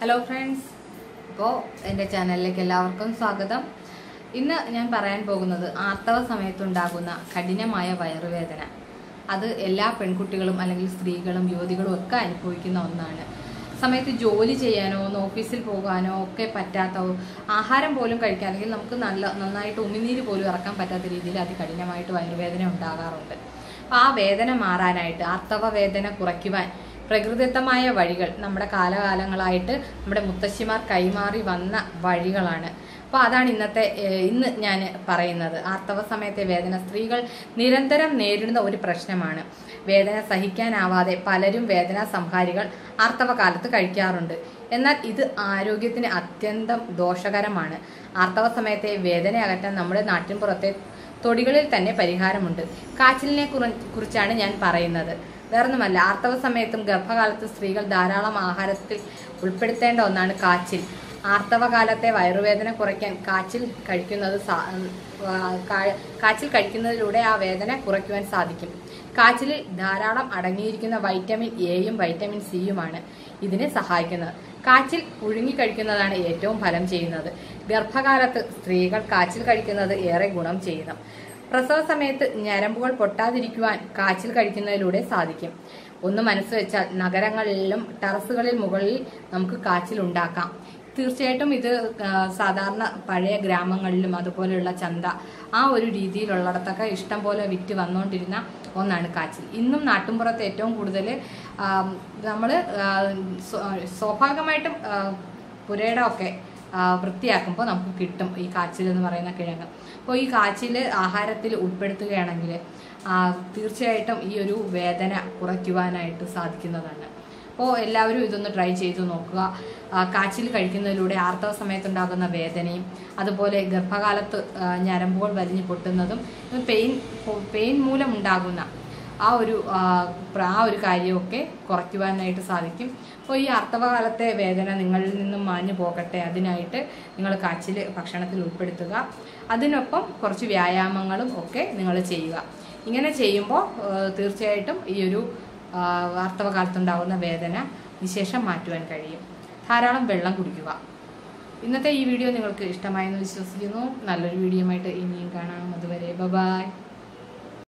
Hello friends അപ്പോൾ എന്റെ ചാനലിലേക്ക് എല്ലാവർക്കും സ്വാഗതം. ഇന്ന് ഞാൻ പറയാൻ പോകുന്നത് ആർത്തവ സമയത്തുണ്ടാകുന്ന കഠിനമായ വയറുവേദന. അത് എല്ലാ പെൺകുട്ടികളും അല്ലെങ്കിൽ സ്ത്രീകളും യുവതികളും ഒക്കെ അനുഭവിക്കുന്ന ഒന്നാണ്. സമയത്ത് ജോലി ചെയ്യാനോ ഒന്ന് ഓഫീസിൽ പോകാനോ ഒക്കെ പറ്റാത്തോ ആഹാരം പോലും കഴിക്കാൻ അല്ലെങ്കിൽ നമുക്ക് നല്ല നന്നായിട്ട് ഉമിനീര് പോലും ഇറക്കാൻ പറ്റാത്ത രീതിയിൽ അതികഠിനമായിട്ട് വയറുവേദന ഉണ്ടാകാറുണ്ട്. അപ്പോൾ ആ വേദന മാറാനായിട്ട് ആർത്തവ വേദന കുറയ്ക്കുവാൻ പ്രകൃതിദത്തമായ വഴികൾ നമ്മുടെ കാലകാലങ്ങളായിട്ട് നമ്മുടെ മുത്തശ്ശിമാർ കൈമാറി വന്ന വഴികളാണ്. അപ്പോൾ അതാണ് ഇന്നത്തെ ഇന്ന് ഞാൻ പറയുന്നത്. ആർത്തവ സമയത്തെ വേദന സ്ത്രീകൾ നിരന്തരം നേരിടുന്ന ഒരു പ്രശ്നമാണ്. വേദന സഹിക്കാനാവാതെ പലരും വേദനാ സംഹാരികൾ ആർത്തവ കാലത്ത് കഴിക്കാറുണ്ട്. എന്നാൽ ഇത് ആരോഗ്യത്തിന് അത്യന്തം ദോഷകരമാണ്. ആർത്തവ സമയത്തെ വേദന അകറ്റാൻ നമ്മുടെ നാട്ടിൻപുറത്തെ തൊടികളിൽ തന്നെ പരിഹാരമുണ്ട്. കാച്ചിലിനെ കുറിച്ചാണ് ഞാൻ പറയുന്നത്. വേറൊന്നുമല്ല ആർത്തവ സമയത്തും ഗർഭകാലത്തും സ്ത്രീകൾ ധാരാളം ആഹാരത്തിൽ ഉൾപ്പെടുത്തേണ്ട ഒന്നാണ് കാച്ചിൽ. ആർത്തവ കാലത്തെ വയറുവേദന കുറയ്ക്കാൻ കാച്ചിൽ കഴിക്കുന്നത് കാച്ചിൽ കഴിക്കുന്നതിലൂടെ ആ വേദന കുറയ്ക്കുവാൻ സാധിക്കും. കാച്ചിലിൽ ധാരാളം അടങ്ങിയിരിക്കുന്ന വൈറ്റമിൻ എയും വൈറ്റമിൻ സിയുമാണ് ഇതിനെ സഹായിക്കുന്നത്. കാച്ചിൽ പുഴുങ്ങി കഴിക്കുന്നതാണ് ഏറ്റവും ഫലം ചെയ്യുന്നത്. ഗർഭകാലത്ത് സ്ത്രീകൾ കാച്ചിൽ കഴിക്കുന്നത് ഏറെ ഗുണം ചെയ്യുന്നു. പ്രസവ സമയത്ത് ഞരമ്പുകൾ പൊട്ടാതിരിക്കുവാൻ കാച്ചിൽ കഴിക്കുന്നതിലൂടെ സാധിക്കും. ഒന്ന് മനസ്സ് വെച്ചാൽ നഗരങ്ങളിലും ടെറസുകളിൽ മുകളിൽ നമുക്ക് കാച്ചിൽ ഉണ്ടാക്കാം. തീർച്ചയായിട്ടും ഇത് സാധാരണ പഴയ ഗ്രാമങ്ങളിലും അതുപോലെയുള്ള ചന്ത ആ ഒരു രീതിയിലുള്ളിടത്തൊക്കെ ഇഷ്ടം പോലെ വിറ്റ് വന്നുകൊണ്ടിരുന്ന ഒന്നാണ് കാച്ചിൽ. ഇന്നും നാട്ടിൻപുറത്ത് ഏറ്റവും കൂടുതൽ നമ്മൾ സ്വാഭാവികമായിട്ടും പുരയുടെ ആ, വൃത്തിയാക്കുമ്പോൾ നമുക്ക് കിട്ടും ഈ കാച്ചിൽ എന്ന് പറയുന്ന കിഴങ്ങ്. അപ്പോൾ ഈ കാച്ചിൽ ആഹാരത്തിൽ ഉൾപ്പെടുത്തുകയാണെങ്കിൽ തീർച്ചയായിട്ടും ഈ ഒരു വേദന കുറയ്ക്കുവാനായിട്ട് സാധിക്കുന്നതാണ്. അപ്പോൾ എല്ലാവരും ഇതൊന്ന് ട്രൈ ചെയ്ത് നോക്കുക. കാച്ചിൽ കഴിക്കുന്നതിലൂടെ ആർത്തവ സമയത്തുണ്ടാകുന്ന വേദനയും അതുപോലെ ഗർഭകാലത്ത് ഞരമ്പുകൾ വലിഞ്ഞു പൊട്ടുന്നതും പെയിൻ പെയിൻ മൂലം ഉണ്ടാകുന്ന ആ ഒരു ആ, ഒരു കാര്യമൊക്കെ കുറയ്ക്കുവാനായിട്ട് സാധിക്കും. അപ്പോൾ ഈ ആർത്തവകാലത്തെ വേദന നിങ്ങളിൽ നിന്നും മാഞ്ഞു പോകട്ടെ അതിനായിട്ട് നിങ്ങൾ കാച്ചിൽ ഭക്ഷണത്തിൽ ഉൾപ്പെടുത്തുക. അതിനൊപ്പം കുറച്ച് വ്യായാമങ്ങളും ഒക്കെ നിങ്ങൾ ചെയ്യുക. ഇങ്ങനെ ചെയ്യുമ്പോൾ തീർച്ചയായിട്ടും ഈ ഒരു അർത്ഥവകാലത്തുണ്ടാകുന്ന വേദന വിശേഷം മാറ്റുവാൻ കഴിയും. ധാരാളം വെള്ളം കുടിക്കുക. ഇന്നത്തെ ഈ വീഡിയോ നിങ്ങൾക്ക് ഇഷ്ടമായെന്ന് വിശ്വസിക്കുന്നു. നല്ലൊരു വീഡിയോ ആയിട്ട് ഇനിയും കാണാം. അതുവരെ ബൈ